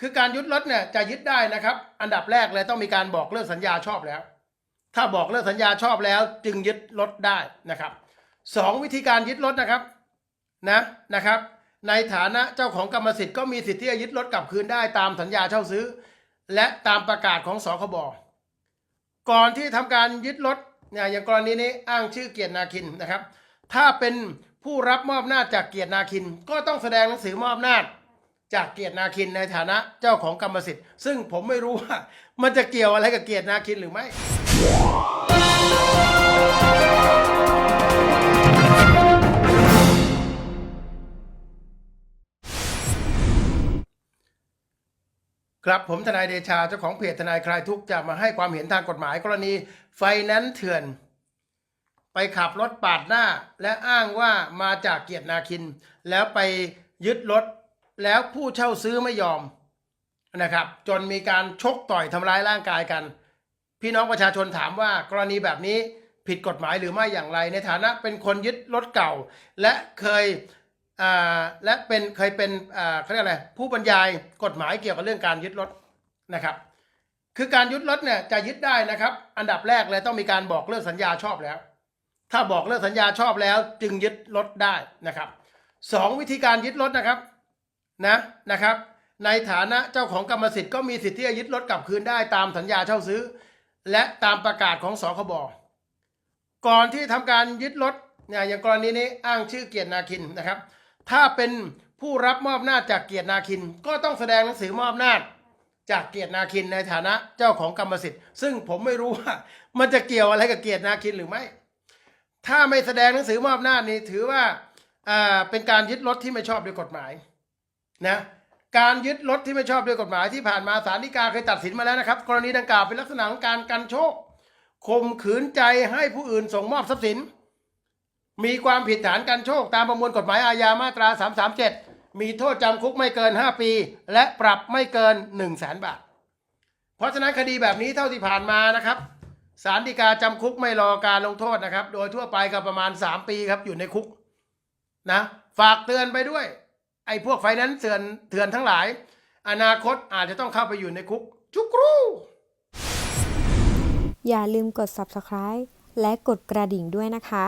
คือการยึดรถเนี่ยจะยึดได้นะครับ อันดับแรกเลยต้องมีการบอกเลิกสัญญาชอบแล้ว ถ้าบอกเลิกสัญญาชอบแล้วจึงยึดรถได้นะครับสองวิธีการยึดรถนะครับนะนะครับ ในฐานะเจ้าของกรรมสิทธิ์ก็มีสิทธิ์ที่จะยึดรถกลับคืนได้ตามสัญญาเช่าซื้อ และตามประกาศของสคบก่อนที่ทำการยึดรถเนี่ยอย่างกรณีนี้อ้างชื่อเกียรตินาคินนะครับ ถ้าเป็นผู้รับมอบอำนาจากเกียรตินาคิน ก็ต้องแสดงหนังสือมอบอำนา จากเกียรตินาคินในฐานะเจ้าของกรรมสิทธิ์ ซึ่งผมไม่รู้ว่ามันจะเกี่ยวอะไรกับเกียรตินาคินหรือไม่ ครับผมทนายเดชาเจ้าของเพจทนายคลายทุกข์จะมาให้ความเห็นทางกฎหมายกรณีไฟแนนซ์เถื่อน ไปขับรถปาดหน้า และอ้างว่ามาจากเกียรตินาคิน แล้วไปยึดรถ แล้วผู้เช่าซื้อไม่ยอมนะครับ จนมีการชกต่อยทำร้ายร่างกายกัน พี่น้องประชาชนถามว่ากรณีแบบนี้ผิดกฎหมายหรือไม่อย่างไร ในฐานะเป็นคนยึดรถเก่า และเคยและเป็นเคยเป็นอ่าเขาเรียกอะไรผู้บรรยายกฎหมายเกี่ยวกับเรื่องการยึดรถนะครับ คือการยึดรถเนี่ยจะยึดได้นะครับ อันดับแรกเลยต้องมีการบอกเลิกสัญญาชอบแล้ว ถ้าบอกเลิกสัญญาชอบแล้ว จึงยึดรถได้นะครับสองวิธีการยึดรถนะครับ นะนะครับ ในฐานะเจ้าของกรรมสิทธิ์ก็มีสิทธิ์ที่จะยึดรถกลับคืนได้ตามสัญญาเช่าซื้อ และตามประกาศของสคบก่อนที่ทำการยึดรถเนี่ยอย่างกรณีนี้อ้างชื่อเกียรตินาคินนะครับ ถ้าเป็นผู้รับมอบอำนาจากเกียรตินาคิน ก็ต้องแสดงหนังสือมอบอำนาจากเกียรตินาคินในฐานะเจ้าของกรรมสิทธิ์ ซึ่งผมไม่รู้ว่า มันจะเกี่ยวอะไรกับเกียรตินาคินหรือไม่ ถ้าไม่แสดงหนังสือมอบอำนานี่ถือว่าเป็นการยึดรถที่ไม่ชอบด้วยกฎหมาย นะการยึดรถที่ไม่ชอบด้วยกฎหมายที่ผ่านมาศาลฎีกาเคยตัดสินมาแล้วนะครับ กรณีดังกล่าวเป็นลักษณะของการกันโชคข่มขืนใจให้ผู้อื่นส่งมอบทรัพย์สิน มีความผิดฐานกันโชค ตามประมวลกฎหมายอาญามาตรา 337 มีโทษจำคุกไม่เกิน 5 ปี และปรับไม่เกิน 1 0 0 0 0แสนบาท เพราะฉะนั้นคดีแบบนี้เท่าที่ผ่านมานะครับศาลฎีกาจำคุกไม่รอการลงโทษนะครับ โดยทั่วไปก็ประมาณ 3 ปีครับอยู่ในคุกนะฝากเตือนไปด้วย ไอ้พวกไฟแนนซ์เถื่อนเถื่อนทั้งหลาย อนาคตอาจจะต้องเข้าไปอยู่ในคุก จุกรู อย่าลืมกด subscribe และกดกระดิ่งด้วยนะคะ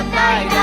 up.